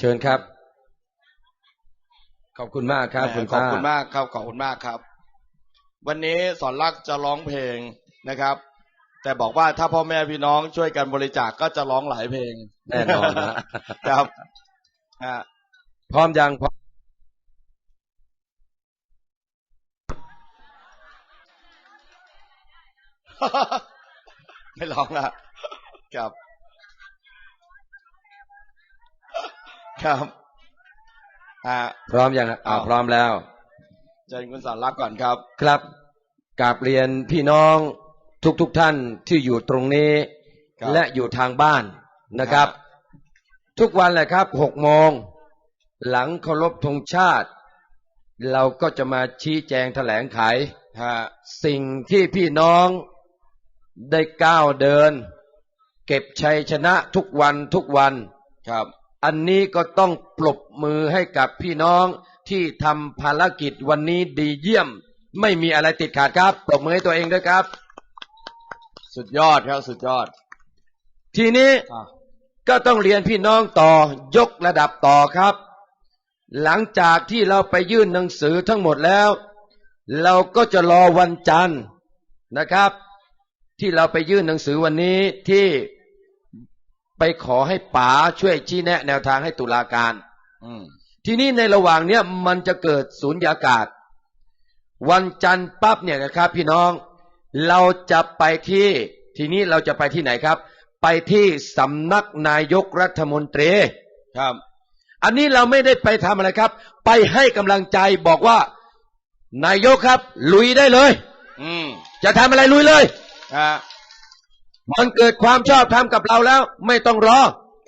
เชิญครับ ขอบคุณมากครับแหมคุณขอบตาคุณมากครับขอบคุณมากครับ วันนี้สอนรักจะร้องเพลงนะครับ แต่บอกว่าถ้าพ่อแม่พี่น้องช่วยกันบริจาคก็จะร้องหลายเพลงแน่นอนนะครับอ่าพร้อมยังพร้อมไม่ร้องละครับ ครับอ่าพร้อมยังอ่าอ้าวพร้อมแล้วเชิญคุณสอนรักก่อนครับ ครับกราบเรียนพี่น้องทุกๆทท่านที่อยู่ตรงนี้ ครับและอยู่ทางบ้านนะครับ ทุกวันแหละครับหกโมงหลังเคารพธงชาติ เราก็จะมาชี้แจงแถลงไข ฮะ สิ่งที่พี่น้องได้ก้าวเดิน เก็บชัยชนะทุกวันทุกวัน ครับ อันนี้ก็ต้องปรบมือให้กับพี่น้องที่ทำภารกิจวันนี้ดีเยี่ยม ไม่มีอะไรติดขัดครับ ปรบมือให้ตัวเองด้วยครับ สุดยอดครับสุดยอด ทีนี้อะก็ต้องเรียนพี่น้องต่อยกระดับต่อครับ หลังจากที่เราไปยื่นหนังสือทั้งหมดแล้ว เราก็จะรอวันจันทร์นะครับ ที่เราไปยื่นหนังสือวันนี้ที่ ไปขอให้ป๋าช่วยชี้แนะแนวทางให้ตุลาการอืมทีนี้ในระหว่างเนี้ยมันจะเกิดสูญญากาศ วันจันทร์ปั๊บเนี่ยนะครับ พี่น้อง เราจะไปที่ ทีนี้เราจะไปที่ไหนครับ ไปที่สำนักนายกรัฐมนตรีครับ อันนี้เราไม่ได้ไปทำอะไรครับ ไปให้กำลังใจบอกว่า นายกครับ ลุยได้เลย อืมจะทำอะไรลุยเลยฮะ มันเกิดความชอบธรรมกับเราแล้ว ไม่ต้องรอ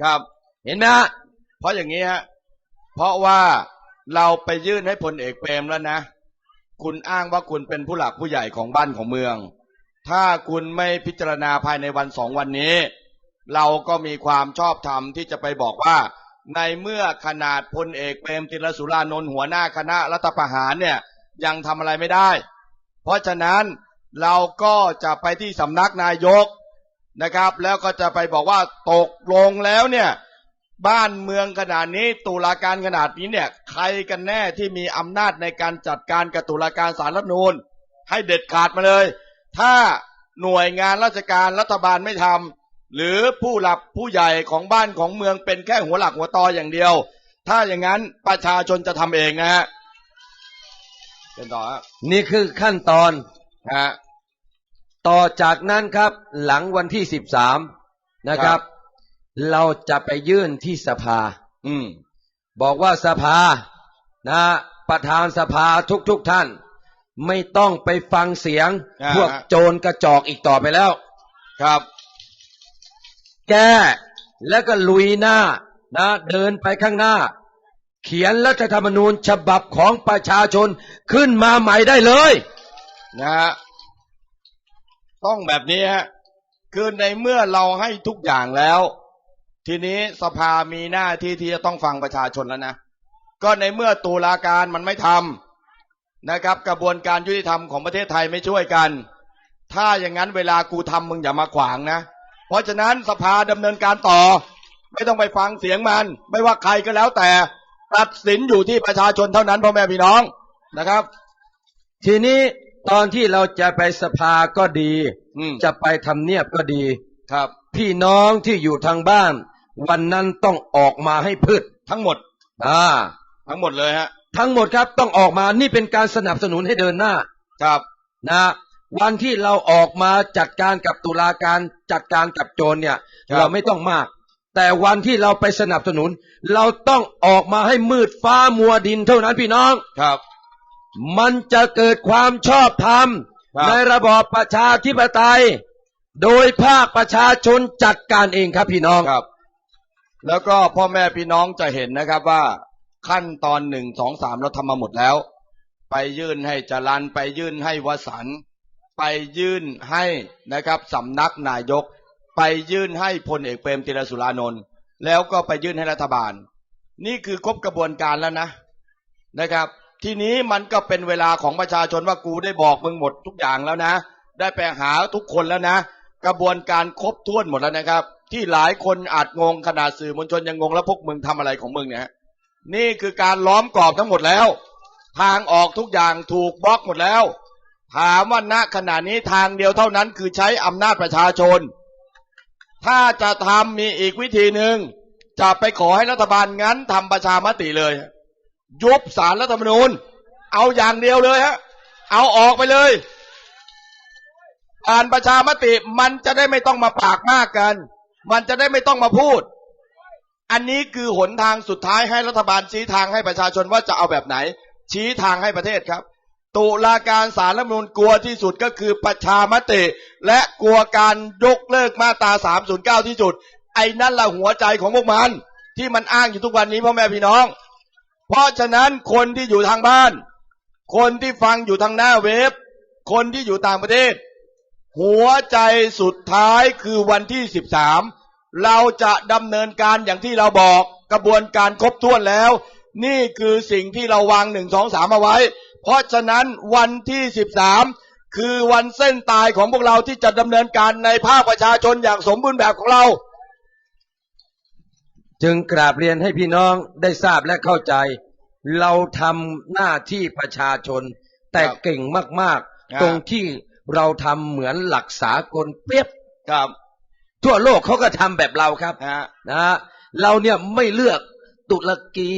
ครับ เห็นไหมฮะเพราะอย่างนี้ฮะเพราะว่าเราไปยื่นให้พลเอกเปรมแล้วนะ คุณอ้างว่าคุณเป็นผู้หลักผู้ใหญ่ของบ้านของเมือง ถ้าคุณไม่พิจารณาภายในวันสองวันนี้ เราก็มีความชอบธรรมที่จะไปบอกว่า ในเมื่อขนาดพลเอกเปรมติลสุรานนท์หัวหน้าคณะรัฐประหารเนี่ยยังทำอะไรไม่ได้ เพราะฉะนั้นเราก็จะไปที่สำนักนายก นะครับ แล้วก็จะไปบอกว่าตกลงแล้วเนี่ยบ้านเมืองขนาดนี้ตุลาการขนาดนี้เนี่ยใครกันแน่ที่มีอำนาจในการจัดการกับตุลาการสารรัฐธรรมนูญให้เด็ดขาดมาเลย ถ้าหน่วยงานราชการรัฐบาลไม่ทำหรือผู้หลักผู้ใหญ่ของบ้านของเมืองเป็นแค่หัวหลักหัวตออย่างเดียว ถ้าอย่างนั้นประชาชนจะทำเองนะฮะเป็นต่อฮะนี่คือขั้นตอนฮะ ต่อจากนั้นครับหลังวันที่สิบสามนะครับ เราจะไปยื่นที่สภา อืม บอกว่าสภานะประธานสภาทุกๆทท่าน ไม่ต้องไปฟังเสียงอ่าพวกโจรกระจอกอีกต่อไปแล้ว ครับ แก้แล้วก็ลุยหน้านะเดินไปข้างหน้า เขียนรัฐธรรมนูญฉบับของประชาชนขึ้นมาใหม่ได้เลย นะฮะ ต้องแบบนี้ฮะคือในเมื่อเราให้ทุกอย่างแล้ว ทีนี้สภามีหน้าที่ที่จะต้องฟังประชาชนแล้วนะก็ในเมื่อตุลาการมันไม่ทำนะครับ กระบวนการยุติธรรมของประเทศไทยไม่ช่วยกัน ถ้าอย่างนั้นเวลากูทำมึงอย่ามาขวางนะ เพราะฉะนั้นสภาดำเนินการต่อ ไม่ต้องไปฟังเสียงมัน ไม่ว่าใครก็แล้วแต่ตัดสินอยู่ที่ประชาชนเท่านั้นพ่อแม่พี่น้องนะครับ ทีนี้ ตอนที่เราจะไปสภาก็ดีอืมจะไปทำเนียบก็ดีครับ พี่น้องที่อยู่ทางบ้าน วันนั้นต้องออกมาให้พืชทั้งหมด อ่า ทั้งหมดเลยฮะ ทั้งหมดครับต้องออกมานี่เป็นการสนับสนุนให้เดินหน้า ครับ นะ วันที่เราออกมาจัดการกับตุลาการจัดการกับโจรเนี่ยครับเราไม่ต้องมาก แต่วันที่เราไปสนับสนุน เราต้องออกมาให้มืดฟ้ามัวดินเท่านั้นพี่น้องครับ มันจะเกิดความชอบธรรมครับในระบอบประชาธิปไตย โดยภาคประชาชนจัดการเองครับพี่น้องครับ แล้วก็พ่อแม่พี่น้องจะเห็นนะครับว่าขั้นตอนหนึ่งสองสามเราทำมาหมดแล้ว ไปยื่นให้จรันไปยื่นให้วสันต์ไปยื่นให้นะครับสำนักนายก ไปยื่นให้พลเอกเปรมติรสุรานนท์แล้วก็ไปยื่นให้รัฐบาล นี่คือครบกระบวนการแล้วนะนะครับ ทีนี้มันก็เป็นเวลาของประชาชนว่ากูได้บอกมึงหมดทุกอย่างแล้วนะ ได้ไปหาทุกคนแล้วนะ กระบวนการครบถ้วนหมดแล้วนะครับ ที่หลายคนอาจงงขนาดสื่อมวลชนยังงงแล้วพวกมึงทำอะไรของมึงเนี่ยนี่คือการล้อมกรอบทั้งหมดแล้ว ทางออกทุกอย่างถูกบล็อกหมดแล้ว ถามว่าณขณะนี้ทางเดียวเท่านั้นคือใช้อำนาจประชาชน ถ้าจะทำมีอีกวิธีหนึ่งจะไปขอให้รัฐบาลงั้นทำประชามติเลย ยุบสารรัฐธรรมนูญ เอาอย่างเดียวเลยฮะเอาออกไปเลยอ่านประชามติมันจะได้ไม่ต้องมาปากมากกัน มันจะได้ไม่ต้องมาพูด อันนี้คือหนทางสุดท้ายให้รัฐบาลชี้ทางให้ประชาชนว่าจะเอาแบบไหน ชี้ทางให้ประเทศครับ ตุลาการสารรัฐธรรมนูญกลัวที่สุดก็คือประชามติ และกลัวการยกเลิกมาตรา309 ที่สุด ไอ้นั่นละหัวใจของพวกมัน ที่มันอ้างอยู่ทุกวันนี้พ่อแม่พี่น้อง เพราะฉะนั้นคนที่อยู่ทางบ้าน คนที่ฟังอยู่ทางหน้าเว็บ คนที่อยู่ต่างประเทศ หัวใจสุดท้ายคือวันที่ 13 เราจะดำเนินการอย่างที่เราบอกกระบวนการครบถ้วนแล้ว นี่คือสิ่งที่เราวางหนึ่งสองสามเอาไว้ เพราะฉะนั้นวันที่ 13 คือวันเส้นตายของพวกเราที่จะดำเนินการในภาคประชาชนอย่างสมบูรณ์แบบของเรา จึงกราบเรียนให้พี่น้องได้ทราบและเข้าใจ เราทำหน้าที่ประชาชน แต่ครับเก่งมากครับๆตรงที่เราทำเหมือนหลักสากลเปรียบครับ ทั่วโลกเขาก็ทำแบบเราครับนะฮะนะฮะเราเนี่ยไม่เลือกตุรกี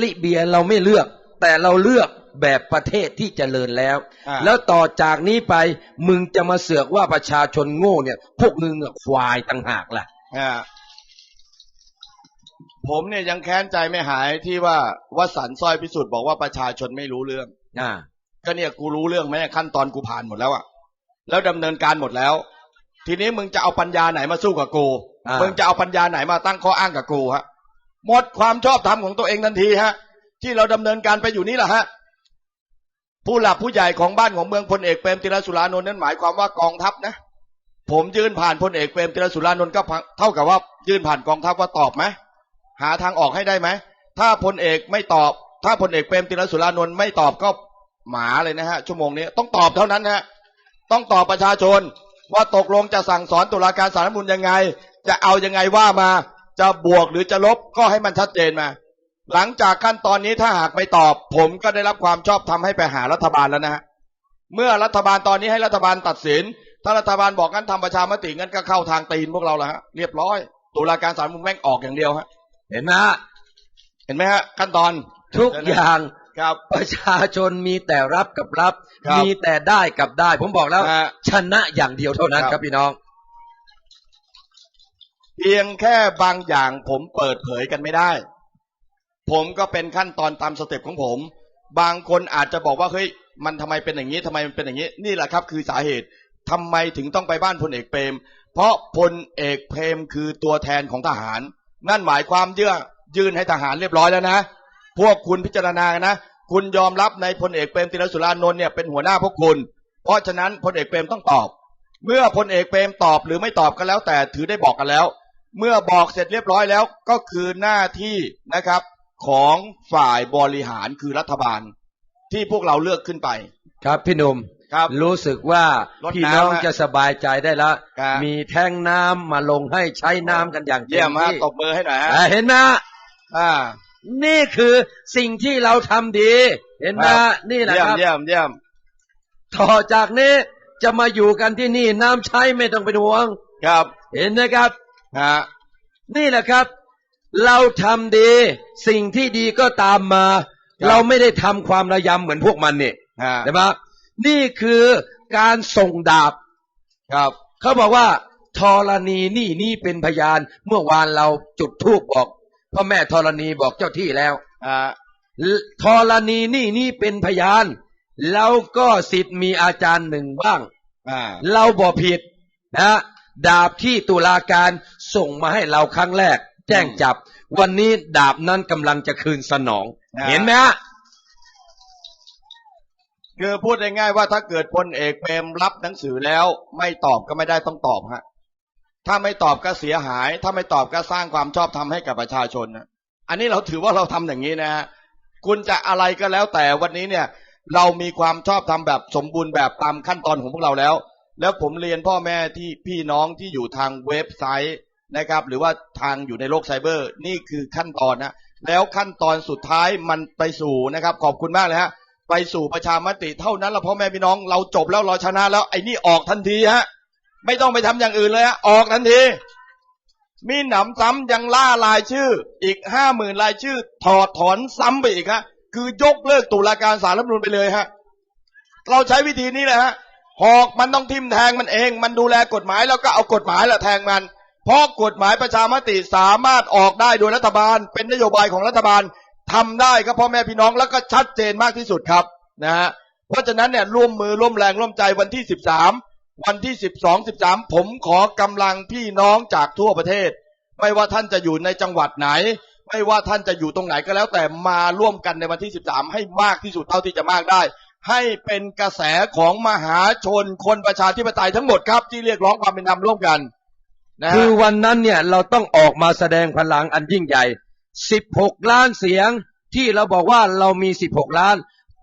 ลิเบียเราไม่เลือก แต่เราเลือกแบบประเทศที่เจริญแล้วอ่าแล้วต่อจากนี้ไปมึงจะมาเสือกว่าประชาชนโง่เนี่ย พวกมึงอะควายต่างหากล่ะอ่า ผมเนี่ยยังแค้นใจไม่หายที่ว่าวสันต์สร้อยพิสุทธิ์บอกว่าประชาชนไม่รู้เรื่อง อ่า ก็เนี่ยกูรู้เรื่องไหมขั้นตอนกูผ่านหมดแล้วอะแล้วดำเนินการหมดแล้ว ทีนี้มึงจะเอาปัญญาไหนมาสู้กับกูอ่ามึมึงจะเอาปัญญาไหนมาตั้งข้ออ้างกับกูฮะหมดความชอบธรรมของตัวเองทันทีฮะ ที่เราดำเนินการไปอยู่นี่แหละฮะผู้หลักผู้ใหญ่ของบ้านของเมืองพลเอกเปรมติรสุรานนท์นั้นหมายความว่ากองทัพนะ ผมยื่นผ่านพลเอกเปรมติรสุรานนท์ก็เท่ากับว่ายื่นผ่านกองทัพว่าตอบไหม หาทางออกให้ได้ไหม ถ้าพลเอกไม่ตอบ ถ้าพลเอกเปรมติรสุรานนท์ไม่ตอบก็หมาเลยนะฮะ ชั่วโมงนี้ต้องตอบเท่านั้นฮะต้องตอบประชาชน ว่าตกลงจะสั่งสอนตุลาการสารรัฐธรรมนูญยังไง จะเอายังไงว่ามา จะบวกหรือจะลบก็ให้มันชัดเจนมา หลังจากขั้นตอนนี้ถ้าหากไม่ตอบ ผมก็ได้รับความชอบทำให้ไปหารัฐบาลแล้วนะฮะเมื่อรัฐบาลตอนนี้ให้รัฐบาลตัดสิน ถ้ารัฐบาลบอกงั้นทำประชามติงั้นก็เข้าทางตีนพวกเราแล้วฮะเรียบร้อยตุลาการสารรัฐธรรมนูญแม่งออกอย่างเดียวฮะ เห็นไหมฮะเห็นไหมฮะขั้นตอน ทุกอย่างครับประชาชนมีแต่รับกับรับ ครับมีแต่ได้กับได้ ผมบอกแล้ว ฮะชนะอย่างเดียวเท่านั้นครับครับพี่น้อง เพียงแค่บางอย่างผมเปิดเผยกันไม่ได้ ผมก็เป็นขั้นตอนตามสเต็ปของผม บางคนอาจจะบอกว่าเฮ้ยมันทำไมเป็นอย่างนี้ทำไมมันเป็นอย่างนี้ นี่แหละครับคือสาเหตุทำไมถึงต้องไปบ้านพลเอกเปรม เพราะพลเอกเปรมคือตัวแทนของทหาร นั่นหมายความเยื่อยื่นให้ทหารเรียบร้อยแล้วนะ พวกคุณพิจารณากันนะ คุณยอมรับในพลเอกเปรมติรสุรานนท์เนี่ยเป็นหัวหน้าพวกคุณ เพราะฉะนั้นพลเอกเปรมต้องตอบ เมื่อพลเอกเปรมตอบหรือไม่ตอบก็แล้ว แต่ถือได้บอกกันแล้ว เมื่อบอกเสร็จเรียบร้อยแล้วก็คือหน้าที่นะครับของฝ่ายบริหารคือรัฐบาล ที่พวกเราเลือกขึ้นไป ครับพี่นุ่ม ครับรู้สึกว่าลดน้ำพี่น้องฮะจะสบายใจได้แล้วครับมีแท่งน้ำมาลงให้ใช้น้ำกันอย่างเต็เยี่ยมมฮะที่ตบมือให้หน่อยฮะอ่าเห็นไหมฮะอ่า นี่คือสิ่งที่เราทำดี เห็นไหมครับฮะนี่แหละเยี่ยคมรับเยี่ยมเยี่ยมต่อจากนี้จะมาอยู่กันที่นี่น้ำใช้ไม่ต้องเป็นห่วงครับ เห็นนะครับฮะนี่แหละครับ เราทำดี สิ่งที่ดีก็ตามมาครับเราไม่ได้ทำความระยำเหมือนพวกมันนี่ฮะใช่ไหม นี่คือการส่งดาบครับ เขาบอกว่าธรณีนี่นี่เป็นพยานเมื่อวานเราจุดธูปบอกพ่อแม่ธรณีบอกเจ้าที่แล้วอ่าธรณีนี่นี่เป็นพยานเราก็สิทธิ์มีอาจารย์หนึ่งบ้างอ่าเราบอกผิดนะดาบที่ตุลาการส่งมาให้เราครั้งแรก แจ้งจับ วันนี้ดาบนั้นกำลังจะคืนสนองอ่าเห็นไหมฮะ คือพูดง่ายๆว่าถ้าเกิดพลเอกเปรมรับหนังสือแล้ว ไม่ตอบก็ไม่ได้ต้องตอบฮะถ้าไม่ตอบก็เสียหาย ถ้าไม่ตอบก็สร้างความชอบธรรมให้กับประชาชนนะอันนี้เราถือว่าเราทำอย่างนี้นะฮะคุณจะอะไรก็แล้วแต่วันนี้เนี่ย เรามีความชอบธรรมแบบสมบูรณ์แบบตามขั้นตอนของพวกเราแล้ว แล้วผมเรียนพ่อแม่ที่พี่น้องที่อยู่ทางเว็บไซต์นะครับ หรือว่าทางอยู่ในโลกไซเบอร์ นี่คือขั้นตอนนะแล้วขั้นตอนสุดท้ายมันไปสู่นะครับ ขอบคุณมากเลยฮะ ไปสู่ประชามติเท่านั้นละพ่อแม่พี่น้องเราจบแล้วเราชนะแล้วไอ้นี่ออกทันทีฮะ ไม่ต้องไปทำอย่างอื่นเลยฮะออกทันที มีหนำซ้ำยังล่ารายชื่อ อีกห้าหมื่นรายชื่อ ถอดถอนซ้ำไปอีกฮะคือยกเลิกตุลาการสารรัฐมนูญไปเลยฮะ เราใช้วิธีนี้แหละฮะหอกมันต้องทิมแทงมันเอง มันดูแลกฎหมายแล้วก็เอากฎหมายแหละแทงมัน เพราะกฎหมายประชามติสามารถออกได้โดยรัฐบาล เป็นนโยบายของรัฐบาล ทำได้ครับพ่อแม่พี่น้องแล้วก็ชัดเจนมากที่สุดครับนะฮะเพราะฉะนั้นเนี่ยร่วมมือร่วมแรงร่วมใจวันที่สิบสามวันที่สิบสองสิบสามผมขอกำลังพี่น้องจากทั่วประเทศ ไม่ว่าท่านจะอยู่ในจังหวัดไหน ไม่ว่าท่านจะอยู่ตรงไหนก็แล้ว แต่มาร่วมกันในวันที่ 13 ให้มากที่สุดเท่าที่จะมากได้ ให้เป็นกระแสของมหาชนคนประชาธิปไตยทั้งหมดครับที่เรียกร้องความเป็นธรรมร่วมกันนะฮะคือวันนั้นเนี่ยเราต้องออกมาแสดงพลังอันยิ่งใหญ่ 16 ล้านเสียงที่เราบอกว่าเรามี 16 ล้าน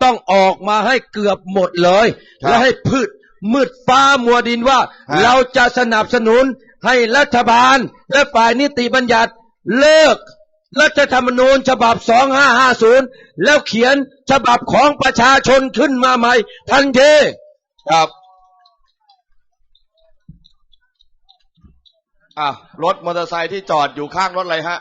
ต้องออกมาให้เกือบหมดเลยครับและให้พืชมืดฟ้ามัวดินว่าฮะเราจะสนับสนุนให้รัฐบาลและฝ่ายนิติบัญญัติเลิกรัฐธรรมนูญฉบับ 2550 แล้วเขียนฉบับของประชาชนขึ้นมาใหม่ ทันทีครับอะรถมอเตอร์ไซค์ที่จอดอยู่ข้างรถอะไรฮะ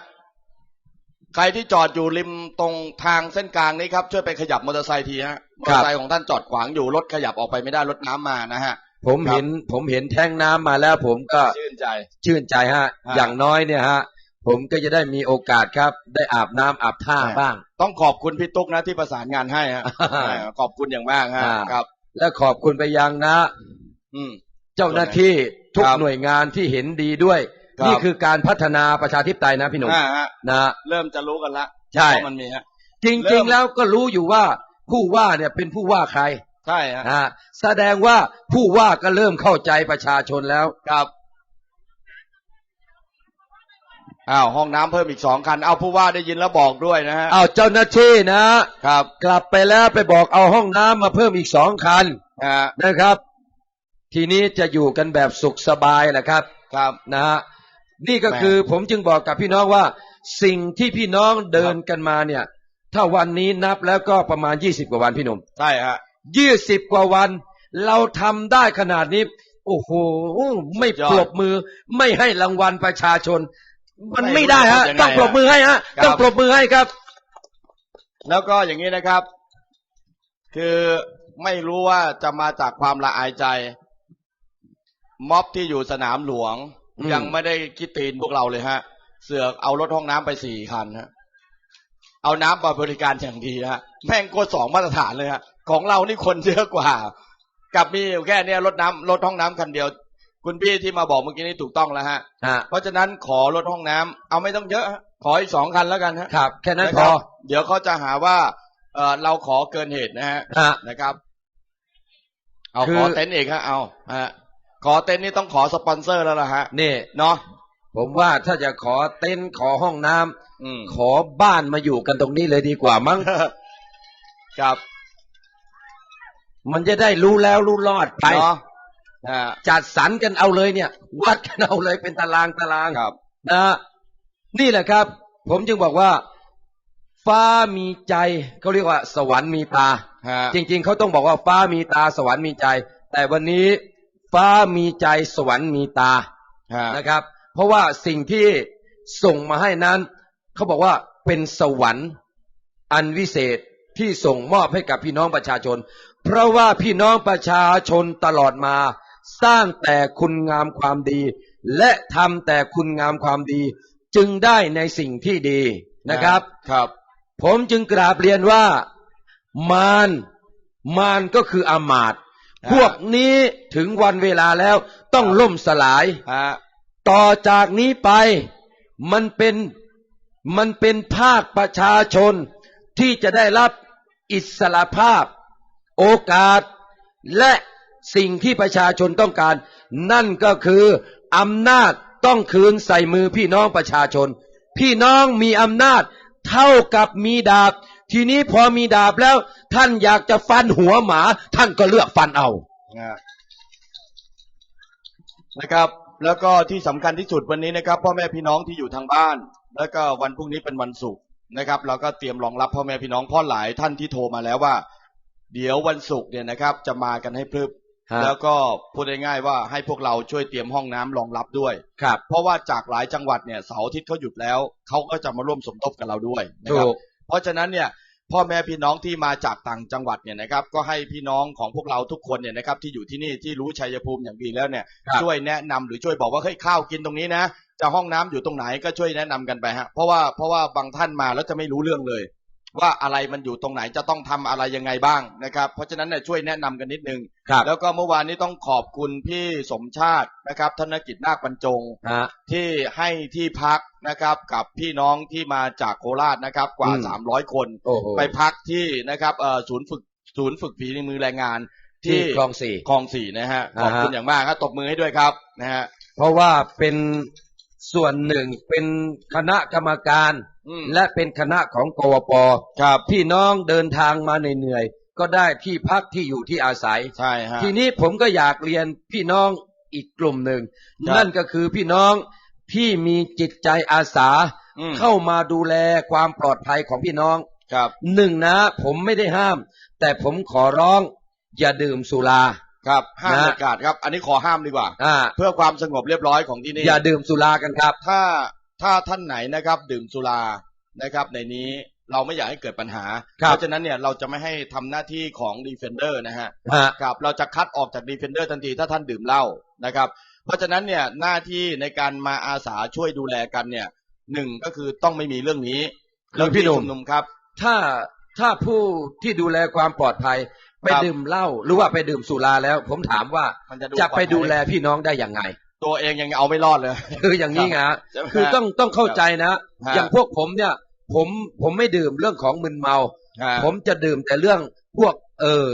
ใครที่จอดอยู่ริมตรงทางเส้นกลางนี้ครับช่วยไปขยับมอเตอร์ไซค์ทีฮะมอเตอร์ไซค์ของท่านจอดขวางอยู่รถขยับออกไปไม่ได้รถน้ำมานะฮะ ผมครับเห็นผมเห็นแท่งน้ำมาแล้วผมก็ชื่นใจ ชื่นใจฮะฮะ อย่างน้อยเนี่ยฮะ ผมก็จะได้มีโอกาสครับ ได้อาบน้ำอาบท่าฮะบ้าง ต้องขอบคุณพี่ตุ๊กนะที่ประสานงานให้ฮะอ่าอ่าขอบคุณอย่างมากฮะอ่าครับ และขอบคุณไปยังนะ อืมเจ้าหน้าที่ทุกครับหน่วยงานที่เห็นดีด้วย ครับ นี่คือการพัฒนาประชาธิปไตยนะพี่หนุ่มอ่าฮะนะ เริ่มจะรู้กันละใช่ ว่ามันมีฮะ จเริ่ริงม ๆแล้วก็รู้อยู่ว่าผู้ว่าเนี่ยเป็นผู้ว่าใครใช่ฮะนะแสดงว่าผู้ว่าก็เริ่มเข้าใจประชาชนแล้วครับ อ้าวห้องน้ำเพิ่มอีกสองคัน เอาผู้ว่าได้ยินแล้วบอกด้วยนะฮะ เอาเจ้าหน้าที่นะ ครับกลับไปแล้วไปบอกเอาห้องน้ำมาเพิ่มอีกสองคันฮะนะครับ ทีนี้จะอยู่กันแบบสุขสบายแหละครับครับ นะฮะ นี่ก็แหม่คือผมจึงบอกกับพี่น้องว่า สิ่งที่พี่น้องเดินกันมาเนี่ย ถ้าวันนี้นับแล้วก็ประมาณยี่สิบกว่าวันพี่หนุ่มใช่ฮะยี่สิบกว่าวัน เราทำได้ขนาดนี้ โอ้โห ไม่สุดยอดปรบมือ ไม่ให้รางวัลประชาชน มันไม่ไม่ได้ฮะรู้จะยังไงต้องปรบมือให้ฮะครับต้องปรบมือให้ครับ แล้วก็อย่างนี้นะครับ คือไม่รู้ว่าจะมาจากความละอายใจ ม็อบที่อยู่สนามหลวงอืม ยังไม่ได้คิดตีนพวกเราเลยฮะ เสือกเอารถห้องน้ำไปสี่คันฮะ เอาน้ำมาบริการอย่างดีฮะ แม่งโคตรสองมาตรฐานเลยฮะ ของเรานี่คนเยอะกว่า กับมีอยู่แค่เนี้ยรถน้ำรถห้องน้ำคันเดียว คุณพี่ที่มาบอกเมื่อกี้นี้ถูกต้องแล้วฮะฮะ เพราะฉะนั้นขอรถห้องน้ำเอาไม่ต้องเยอะฮะขออีกสองคันแล้วกันฮะ ครับ แค่นั้นนะพคอรับเดี๋ยวเขาจะหาว่า เออเราขอเกินเหตุนะฮะฮะนะครับ เอาคือขอเต็นท์อีกฮะ เอาฮะ ขอเต็นท์นี่ต้องขอสปอนเซอร์แล้วล่ะฮะนี่เนาะผมว่าถ้าจะขอเต็นท์ขอห้องน้ำอืมขอบ้านมาอยู่กันตรงนี้เลยดีกว่ามั้ง ครับมันจะได้รู้แล้วรู้รอดไป เนาะอ่าจัดสรรกันเอาเลยเนี่ย วัดกันเอาเลยเป็นตารางตารางครับ นะนี่แหละครับ ผมจึงบอกว่า ฟ้ามีใจเขาเรียกว่า สวรรค์มีตา ฮะจริง ๆเขาต้องบอกว่าฟ้ามีตาสวรรค์มีใจ แต่วันนี้ ฟ้ามีใจสวรรค์มีตาฮะนะครับ เพราะว่าสิ่งที่ส่งมาให้นั้นเขาบอกว่าเป็นสวรรค์อันวิเศษที่ส่งมอบให้กับพี่น้องประชาชน เพราะว่าพี่น้องประชาชนตลอดมา สร้างแต่คุณงามความดี และทำแต่คุณงามความดี จึงได้ในสิ่งที่ดีนะครับครับ ผมจึงกราบเรียนว่ามารมารก็คืออามาตย์อ่า พวกนี้ถึงวันเวลาแล้วต้องล่มสลายฮะต่อจากนี้ไปมันเป็นมันเป็นภาคประชาชนที่จะได้รับอิสระภาพ โอกาส และสิ่งที่ประชาชนต้องการ นั่นก็คืออำนาจต้องคืนใส่มือพี่น้องประชาชน พี่น้องมีอำนาจเท่ากับมีดาบ ทีนี้พอมีดาบแล้ว ท่านอยากจะฟันหัวหมา ท่านก็เลือกฟันเอาฮะนะครับ แล้วก็ที่สำคัญที่สุดวันนี้นะครับ พ่อแม่พี่น้องที่อยู่ทางบ้าน แล้วก็วันพรุ่งนี้เป็นวันศุกร์นะครับ เราก็เตรียมรองรับพ่อแม่พี่น้องเพ่อหลายท่านที่โทรมาแล้วว่า เดี๋ยววันศุกร์เนี่ยนะครับ จะมากันให้พรึบฮะแล้วก็พูดง่ายๆว่าให้พวกเราช่วยเตรียมห้องน้ำรองรับด้วยครับเพราะว่าจากหลายจังหวัดเนี่ยเสาร์อาทิตย์เขาหยุดแล้วเขาก็จะมาร่วมสมทบกับเราด้วยนะคถูรับก เพราะฉะนั้นเนี่ยพ่อแม่พี่น้องที่มาจากต่างจังหวัดเนี่ยนะครับก็ให้พี่น้องของพวกเราทุกคนเนี่ยนะครับที่อยู่ที่นี่ที่รู้ชัยภูมิอย่างดีแล้วเนี่ยครับช่วยแนะนำหรือช่วยบอกว่าเฮ้ยข้าวกินตรงนี้นะจะห้องน้ำอยู่ตรงไหนก็ช่วยแนะนำกันไปฮะเพราะว่าเพราะว่าบางท่านมาแล้วจะไม่รู้เรื่องเลย ว่าอะไรมันอยู่ตรงไหนจะต้องทำอะไรยังไงบ้างนะครับเพราะฉะนั้นเนี่ยช่วยแนะนำกันนิดนึงครับแล้วก็เมื่อวานนี้ต้องขอบคุณพี่สมชาตินะครับธนกิจนาคบรรจงฮะที่ให้ที่พักนะครับกับพี่น้องที่มาจากโคราชนะครับกว่าอืม300 คนโอ้โหไปพักที่นะครับเอ่อศูนย์ฝึกศูนย์ฝึกฝีมือแรงงานที่ที่คลองสี่คลองสี่นะฮะขอบคุณอ่าฮะอย่างมากครับตบมือให้ด้วยครับนะฮะเพราะว่าเป็น ส่วนหนึ่งเป็นคณะกรรมการอืมและเป็นคณะของกวปครับพี่น้องเดินทางมาเหนื่อยๆก็ได้ที่พักที่อยู่ที่อาศัยใช่ฮะทีนี้ผมก็อยากเรียนพี่น้องอีกกลุ่มหนึ่งครับนั่นก็คือพี่น้องที่มีจิตใจอาสาอืมเข้ามาดูแลความปลอดภัยของพี่น้องครับหนึ่งนะผมไม่ได้ห้าม แต่ผมขอร้องอย่าดื่มสุรา ครับห้ามนะเด็ดขาดครับ อันนี้ขอห้ามดีกว่า อ่า เพื่อความสงบเรียบร้อยของที่นี่อย่าดื่มสุรากันครับ ถ้าถ้าท่านไหนนะครับ ดื่มสุรานะครับ ในนี้เราไม่อยากให้เกิดปัญหาครับเพราะฉะนั้นเนี่ยเราจะไม่ให้ทำหน้าที่ของดีเฟนเดอร์นะฮะฮะครับเราจะคัดออกจากดีเฟนเดอร์ทันทีถ้าท่านดื่มเหล้านะครับ เพราะฉะนั้นเนี่ยหน้าที่ในการมาอาสาช่วยดูแลกันเนี่ยหนึ่งก็คือต้องไม่มีเรื่องนี้คือพี่หนุ่มชุมนุมครับ ถ้าถ้าผู้ที่ดูแลความปลอดภัย ไปครับดื่มเหล้าหรือว่าไปดื่มสุราแล้ว ผมถามว่ามันจะดูจะไปปลอภัยดูแลพี่น้องได้อย่างไง ตัวเองยังเอาไม่รอดเลย คืออย่างนี้ไงฮะใช่ไหมคือต้องต้องเข้าใจนะฮะอย่างพวกผมเนี่ย ผมผมไม่ดื่มเรื่องของมึนเมาฮะผมจะดื่มแต่เรื่องพวก เออ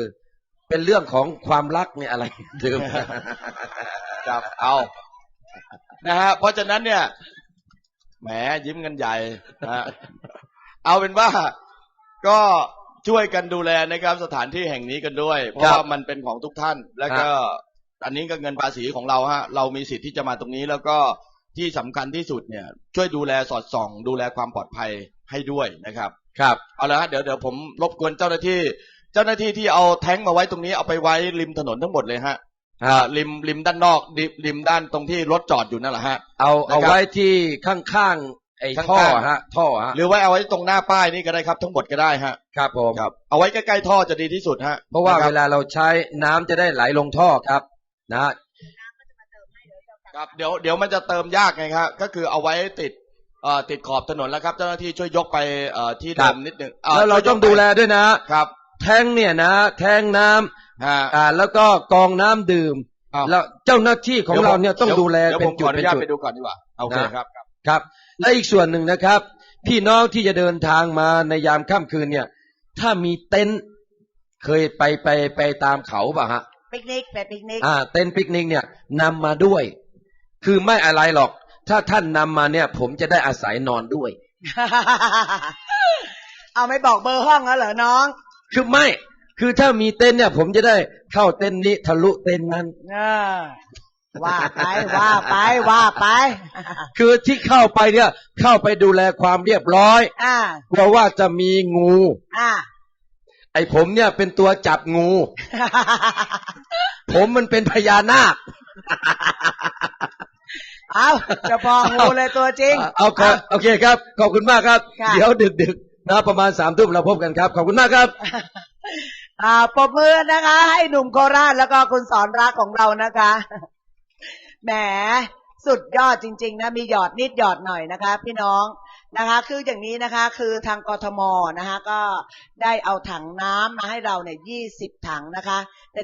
เป็นเรื่องของความรักเนี่ยอะไรดื่มครับเอานะฮะเพราะฉะนั้นเนี่ยแหมยิ้มกันใหญ่นะฮะเอาเป็นว่าก็ ช่วยกันดูแลนะครับสถานที่แห่งนี้กันด้วย เพราะครับว่ามันเป็นของทุกท่าน แล้วก็อันนี้ก็เงินภาษีของเราฮะเรามีสิทธิ์ที่จะมาตรงนี้แล้วก็ที่สำคัญที่สุดเนี่ย ช่วยดูแลสอดส่อง ดูแลความปลอดภัยให้ด้วยนะครับ ครับเอาละฮะเดี๋ยวเดี๋ยวผมรบกวนเจ้าหน้าที่ เจ้าหน้าที่ที่เอาแท้งมาไว้ตรงนี้เอาไปไว้ริมถนนทั้งหมดเลยฮะฮะริมริมด้านนอกริมริมด้านตรงที่รถจอดอยู่นั่นแหละฮะ เอาเอานะครับไว้ที่ข้างๆ ไอ้ข้างๆท่อฮะท่อฮะหรือไว้เอาไว้ตรงหน้าป้ายนี่ก็ได้ครับทั้งหมดก็ได้ฮะครับผมครับเอาไว้ใกล้ๆท่อจะดีที่สุดฮะเพราะว่าคบเวลาเราใช้น้ำจะได้ไหลลงท่อครับนะฮะครับเดี๋ยวเดี๋ยวมันจะเติมยากไงครับก็คือเอาไว้ติดเอ่อติดขอบถนนแล้วครับเจ้าหน้าที่ช่วยยกไปเอ่อที่ครัเดิบมนิดหนึงแล้วเราต้องดูแลด้วยนะครับแทงเนี่ยนะ แทงน้ำฮะอ่าแล้วก็กรองน้ำดื่มอ้าวแล้วเจ้าหน้าที่ของเราเนี่ยต้องดูแลเดี๋ยวเป็ผนมจุขดออนุเป็นญาตจุดไปดูก่อนดีกว่าโอเคนะครับ ครับครับ และอีกส่วนหนึ่งนะครับ พี่น้องที่จะเดินทางมาในยามค่ำคืนเนี่ย ถ้ามีเต็นท์เคยไปไปไปตามเขาป่ะฮะปิกนิกไปปิกนิกอ่าเต็นท์ปิกนิกเนี่ยนำมาด้วย คือไม่อะไรหรอก ถ้าท่านนำมาเนี่ย ผมจะได้อาศัยนอนด้วย เอาไม่บอกเบอร์ห้องแล้วเหรอน้อง คือไม่ คือถ้ามีเต็นท์เนี่ย ผมจะได้เข้าเต็นท์นี้ทะลุเต็นท์นั้นเออ ว่าไปว่าไปว่าไป คือที่เข้าไปเนี่ย เข้าไปดูแลความเรียบร้อยอ่าเพราะว่าจะมีงูอ่าไอ้ผมเนี่ยเป็นตัวจับงู ผมมันเป็นพญานาคเอาจะพองูเลยตัวจริง เอาขอโอเคครับ ขอบคุณมากครับค่ะเดี๋ยวดึกๆนะประมาณสามทุ่มเราพบกันครับ ขอบคุณมากครับอ่าปรบมือนะคะ ให้หนุ่มโคราชแล้วก็คุณสอนรักของเรานะคะ แหมสุดยอดจริง ๆ นะมีหยอดนิดหยอดหน่อยนะคะ พี่น้องนะคะ คืออย่างนี้นะคะคือทางกทมนะคะ ก็ได้เอาถังน้ำมาให้เราเนี่ยยี่สิบถังนะคะ